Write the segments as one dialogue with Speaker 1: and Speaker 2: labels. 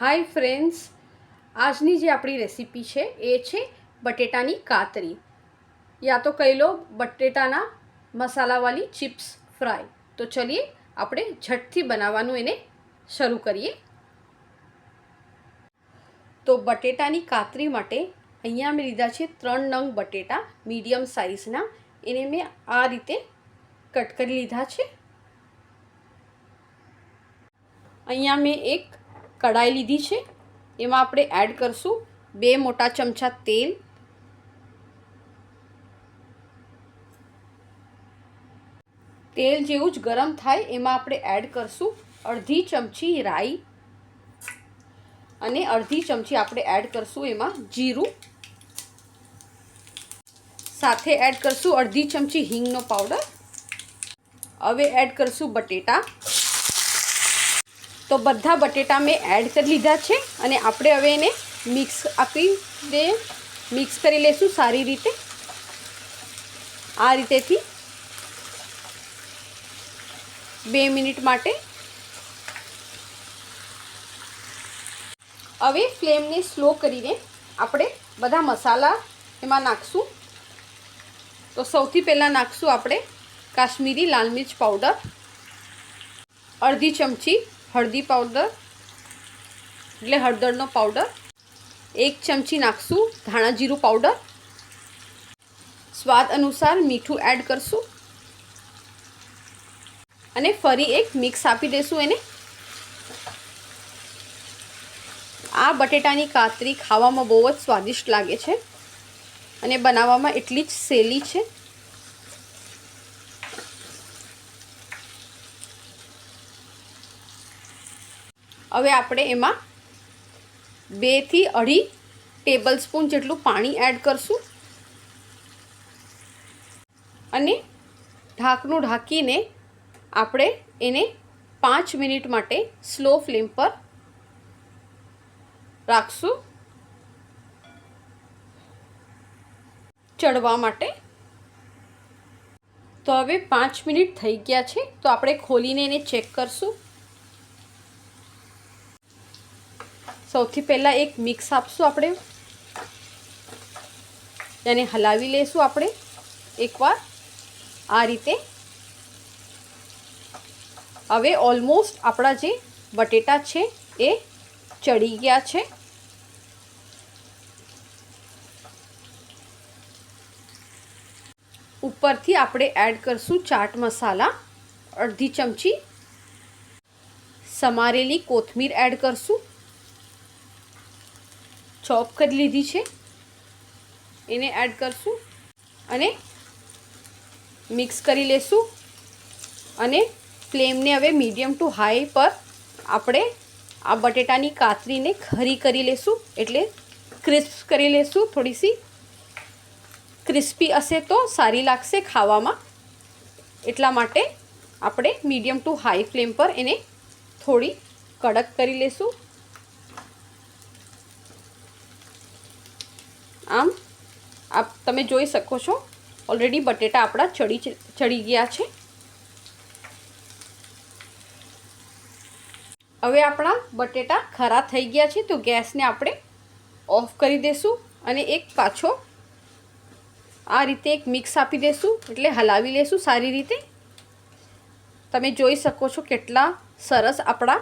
Speaker 1: Hi friends આજની જે આપણી રેસીપી છે એ છે બટેટાની કાતરી. યા તો કહી લો બટેટાના મસાલાવાળી ચિપ્સ ફ્રાય તો ચલીએ, આપણે ઝટથી બનાવવાનું એને શરૂ કરીએ. તો બટેટાની કાતરી માટે અહીંયા મેં લીધા છે ત્રણ નંગ બટેટા મીડિયમ સાઇઝના એને મેં આ રીતે કટ કરી લીધા છે. અહીંયા મેં એક કઢાઈ લીધી છે. એમાં આપણે એડ કરશું બે મોટા ચમચા તેલ. તેલ જેવું જ ગરમ થાય એમાં આપણે એડ કરશું અડધી ચમચી રાઈ અને અડધી ચમચી આપણે એડ કરશું એમાં જીરું. સાથે એડ કરશું અડધી ચમચી હિંગનો પાવડર હવે એડ કરશું બટેટા. તો બધા બટેટા મેં એડ કરી લીધા છે અને આપણે હવે એને મિક્સ આપી દે મિક્સ કરી લેશું સારી રીતે. આ રીતેથી બે મિનિટ માટે. હવે ફ્લેમને સ્લો કરીને આપણે બધા મસાલા એમાં નાખશું. તો સૌથી પહેલાં નાખશું આપણે કાશ્મીરી લાલ મિર્ચ પાવડર. અડધી ચમચી હળદી પાવડર એટલે હળદરનો પાવડર એક ચમચી નાખશું ધાણા જીરું પાવડર સ્વાદ અનુસાર મીઠું એડ કરશું. અને ફરી એક મિક્સ આપી દેશું એને. આ બટેટાની કાતરી ખાવામાં બહુ જ સ્વાદિષ્ટ લાગે છે. અને બનાવવામાં એટલી જ સહેલી છે. હવે આપણે એમાં બેથી અઢી ટેબલ સ્પૂન જેટલું પાણી એડ કરશું. અને ઢાંકનું ઢાંકીને આપણે એને પાંચ મિનિટ માટે સ્લો ફ્લેમ પર રાખશું. ચડવા માટે. તો હવે પાંચ મિનિટ થઈ ગયા છે. તો આપણે ખોલીને એને ચેક કરશું. સૌથી પહેલાં એક મિક્સ આપશું આપણે. એને હલાવી લેશું આપણે. એકવાર આ રીતે. હવે ઓલમોસ્ટ આપણા જે બટેટા છે એ ચડી ગયા છે. ઉપરથી આપણે એડ કરશું ચાટ મસાલા. અડધી ચમચી. સમારેલી કોથમીર એડ કરશું. ચોપ કરી લીધી છે. એને એડ કરશું અને મિક્સ કરી લેશું અને ફ્લેમને હવે મીડિયમ ટુ હાઈ પર આપણે આ બટેટાની કાતરીને ખરી કરી લેશું એટલે ક્રિસ્પ કરી લેશું. થોડીસી ક્રિસ્પી હશે તો સારી લાગશે ખાવામાં. એટલા માટે આપણે મીડિયમ ટુ હાઈ ફ્લેમ પર એને થોડી કડક કરી લેશું. આમ, આપ તમે જોઈ શકો છો ઓલરેડી બટેટા આપણા ચડી ચડી ગયા છે. હવે આપણા બટેટા ખરા થઈ ગયા છે, તો ગેસને આપણે ઓફ કરી દઈશું અને એક પાછો આ રીતે એક મિક્સ આપી દઈશું એટલે હલાવી લેશું સારી રીતે. તમે જોઈ શકો છો કેટલા સરસ આપણા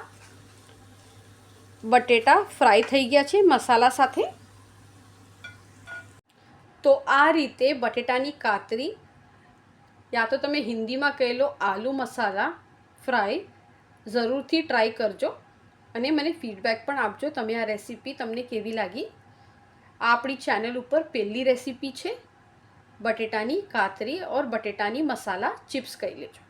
Speaker 1: બટેટા ફ્રાય થઈ ગયા છે, મસાલા સાથે. તો આ રીતે બટેટાની કાતરી યા તો તમે હિન્દીમાં કહેલો આલુ મસાલા ફ્રાય જરૂરથી ટ્રાય કરજો અને મને ફીડબેક પણ આપજો તમે આ રેસીપી તમને કેવી લાગી. આ આપણી ચેનલ ઉપર પહેલી રેસીપી છે બટેટાની કાતરી ઓર બટેટાની મસાલા ચિપ્સ કહી લેજો.